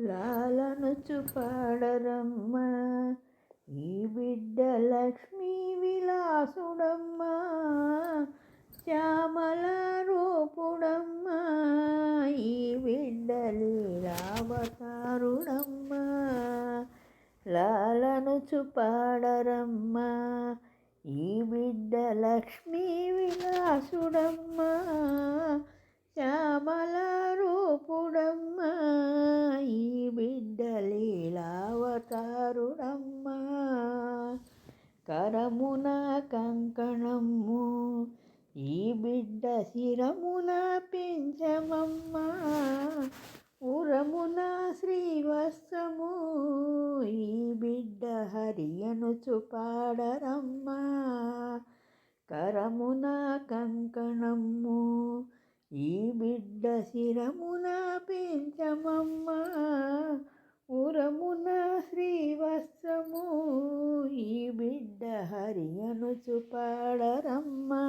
లాలనుచు పాడరమ్మ ఈ బిడ్డ లక్ష్మీ విలాసుడమ్మ. శ్యామల రూపుడమ్మ. ఈ బిడ్డ లీలావతారుడమ్మ. లాలనుచు పాడరమ్మ ఈ బిడ్డ లక్ష్మీ విలాసుడమ్మ. లీలావతారుడమ్మ కరమున కంకణము ఈ బిడ్డ శిరమున పెంచమమ్మ ఉరమున శ్రీవస్త్రము ఈ బిడ్డ హరియను చుపాడరమ్మా కరమున కంకణము ఈ బిడ్డ శిరమున పెంచమమ్మ బిడ్డ హరియనుచు పాడరమ్మా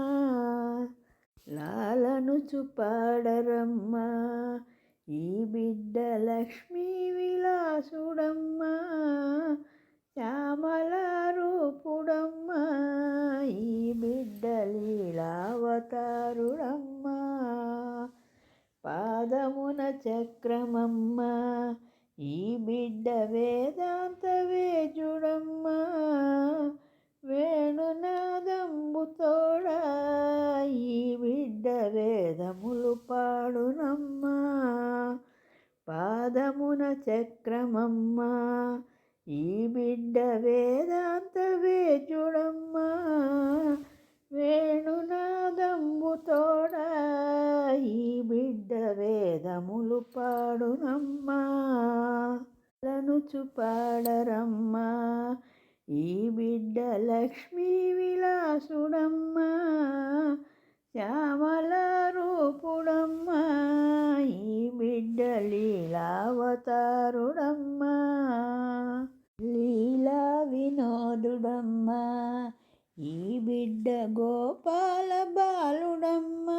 లాలనుచు పాడరమ్మా ఈ బిడ్డ లక్ష్మీ విలాసుడమ్మా. శ్యామల రూపుడమ్మా. ఈ బిడ్డ లీలావతారుడమ్మా. పాదమున చక్రమమ్మా. ఈ బిడ్డ వేదాంత వేజు పాదమున చక్రమమ్మ ఈ బిడ్డ వేదాంత వేజుడమ్మ వేణునాదంబుతోడా ఈ బిడ్డ వేదములు పాడునమ్మా. లనుచు పాడరమ్మ ఈ బిడ్డ లక్ష్మీ విలాసుడమ్మ. శ్యామల రూపుడమ్మ లీలావతారుడమ్మ లీలా వినోదుడమ్మ ఈ బిడ్డ గోపాల బాలుడమ్మ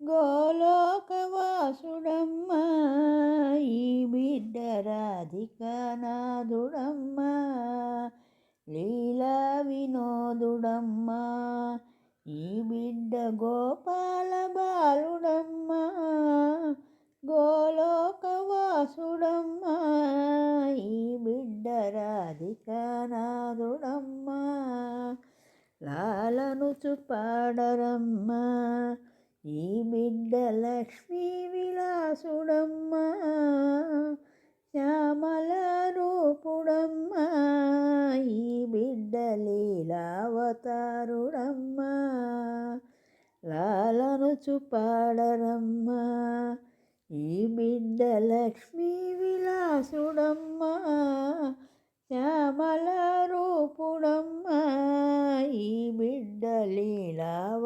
గోలోకవాసుడమ్మ ఈ బిడ్డ రాధికానాథుడమ్మ లీలా వినోదుడమ్మ ఈ బిడ్డ గోపాల బాలుడమ్మ. రాధికానాథుడమ్మ లాలను పాడరమ్మ. ఈ బిడ్డ లక్ష్మీ విలాసుడమ్మ. శ్యామల రూపుడమ్మ. ఈ బిడ్డ లీలావతారుడమ్మ. లాలను చుపాడరమ్మా ఈ బిడ్డ లక్ష్మీ విలాసుడమ్మ. కమల రూపుడమ్మ ఈ బిడ్డ లీలావతారుడమ్మ